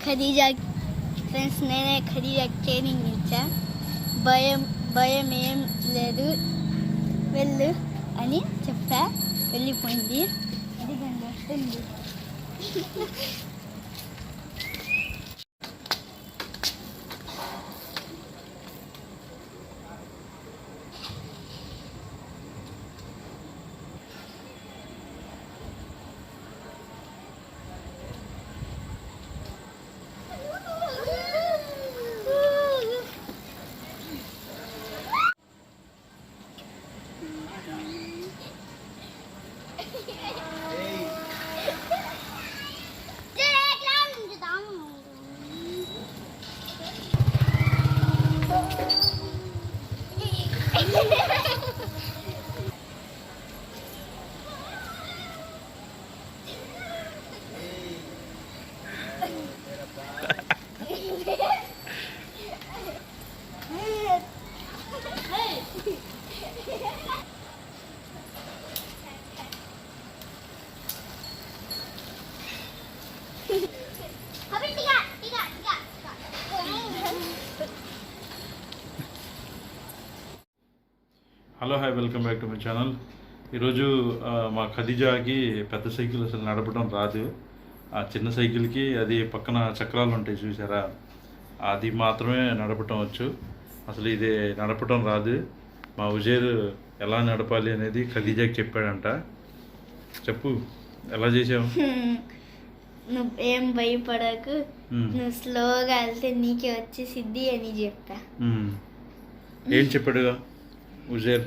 Khadija friends నేనే Khadija training ఇచ్చా భయం భయం ఏం లేదు వెళ్ళు అని చెప్పా వెళ్ళిపోయింది ఇదిగోండి వస్తుంది hello hi welcome back to my channel. ఈరోజు మా ఖదీజాకి పెద్ద సైకిల్ అసలు నడపడం రాదు. ఆ చిన్న సైకిల్కి అది పక్కన చక్రాలు ఉంటాయి చూసారా? అది మాత్రమే నడపటం వచ్చు. అసలు ఇది నడపటం రాదు. మా ఉజేర్ ఎలా నడపాలి అనేది ఖదీజాకి చెప్పాడంట. చెప్పు ఎలా చేసావు? నువ్వు ఏం భయపడకు. నువ్వు స్లోగా వెళ్తే నీకే వచ్చేసిద్ది అని చెప్పా. ఏం చెప్పాడుగా? ఉజేర్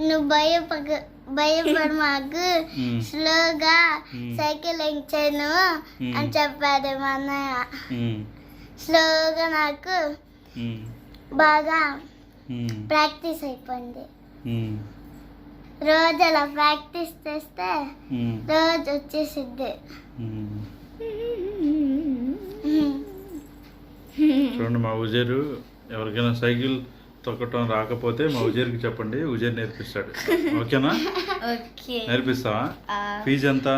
నువ్వు భయపడ భయపడ మాకు మ్మ్. స్లోగా. సైకిల్ మ్మ్. అని చెప్పాడు మా అన్నయ్య. స్లోగా నాకు. బాగా. ప్రాక్టీస్ అయిపోయింది. రోజు అలా ప్రాక్టీస్ చేస్తే. రోజు వచ్చేసిద్ది. చూడండి మా ఉజేరు ఎవరికైనా సైకిల్ తొక్కటం రాకపోతే మా ఉజేర్కి చెప్పండి ఉజేర్ నేర్పిస్తాడు. ఓకేనా? ఓకే. నేర్పిస్తావా? ఫీజు ఎంత?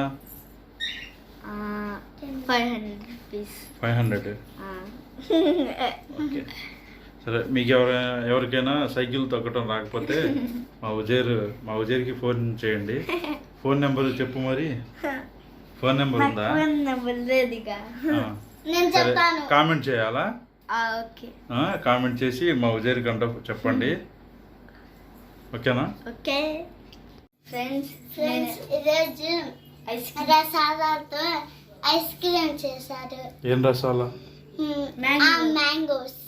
Five hundred okay. సరే మీకు ఎవర ఎవరికైనా సైకిల్ తొక్కటం రాకపోతే మా ఉజేర్ మా ఉజేర్కి ఫోన్ చేయండి. ఫోన్ నెంబర్ చెప్పు మరి. ఫోన్ నెంబర్ ఉందా? నెంబర్ లేదుగా. ఆ. నేను సరే చెప్తాను. కామెంట్ చేయాలా? కామెంట్ చేసి మా ఉజేర్ కంట చెప్పండి. ఓకేనా? ఓకే. ఫ్రెండ్స్ ఫ్రెండ్స్ ఈరోజు ఐస్ రసాలతో ఐస్ క్రీమ్ చేశారు. ఏం రసాలా? మ్యాంగోస్.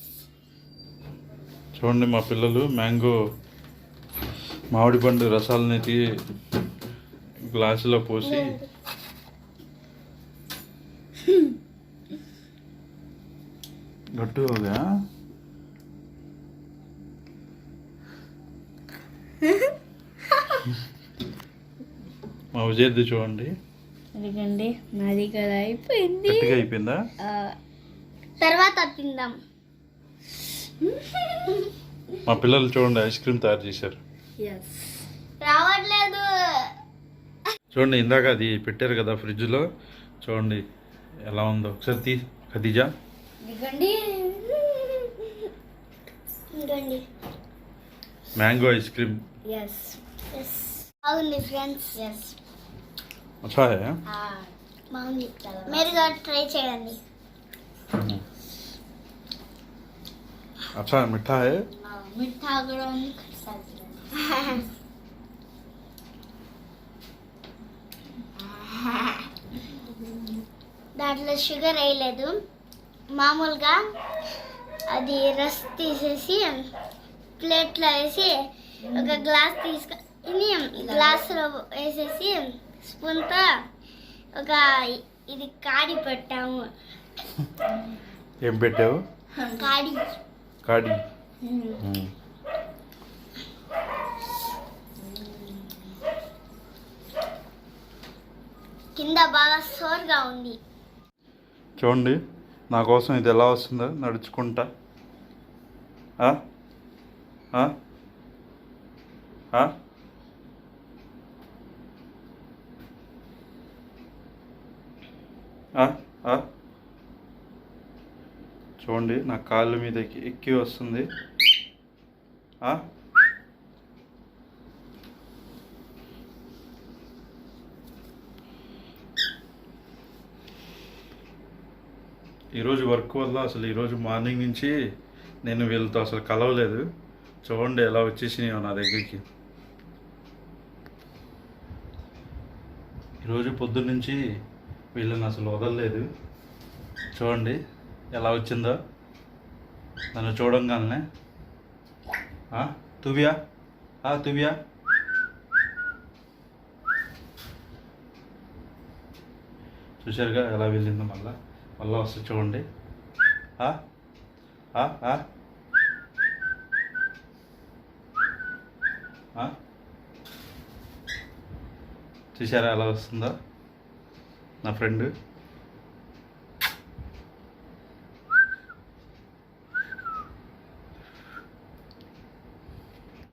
చూడండి మా పిల్లలు మ్యాంగో. మామిడి పండు రసాలని తీ గ్లాసులో పోసి. గట్టుగా మా విజయది చూడండి. అదిగండి నాది కదా అయిపోయింది. గట్టిగా అయిపోయిందా? తర్వాత తిందాం. మా పిల్లలు చూడండి ఐస్ క్రీమ్ తయారు చేశారు. రావట్లేదు. చూడండి ఇందాక అది పెట్టారు కదా ఫ్రిడ్జ్లో. చూడండి ఎలా ఉందో. ఒకసారి తీ ఖదీజా. ఇదిగోండి ఇదిగోండి mango ice cream yes yes బాగుంది ఫ్రెండ్స్ ఎస్ అచ్చా హై బాగుంది మీరు కూడా ట్రై చేయండి अच्छा मीठा है మిఠా కూడా ఉంది ఖర్చు దాంట్లో షుగర్ వేయలేదు మామూలుగా అది రస్ తీసేసి ప్లేట్లో వేసి ఒక గ్లాస్ తీసుకొని గ్లాసులో వేసేసి స్పూన్తో ఒక ఇది కాడి పెట్టాము. ఏం పెట్టావు? కాడి. కాడి. కింద బాగా సోర్గా ఉంది. చూడండి. నా కోసం ఇది ఎలా వస్తుందో నడుచుకుంటా. ఆ? చూడండి నా కాళ్ళ మీద ఎక్కి ఎక్కి వస్తుంది ఆ? ఈరోజు వర్క్ వల్ల అసలు ఈరోజు మార్నింగ్ నుంచి నేను వీళ్ళతో అసలు కలవలేదు. చూడండి ఎలా వచ్చేసినాయో నా దగ్గరికి. ఈరోజు పొద్దున్నుంచి వీళ్ళని అసలు వదలలేదు. చూడండి ఎలా వచ్చిందో. నన్ను చూడంగానే. తువ్యా? తువ్యా? చూశారుగా ఎలా వెళ్ళిందో మళ్ళీ. మళ్ళీ వస్తుంది చూడండి. ఆ, ఆ, ఆ. చూసారా ఎలా వస్తుందో? నా ఫ్రెండ్.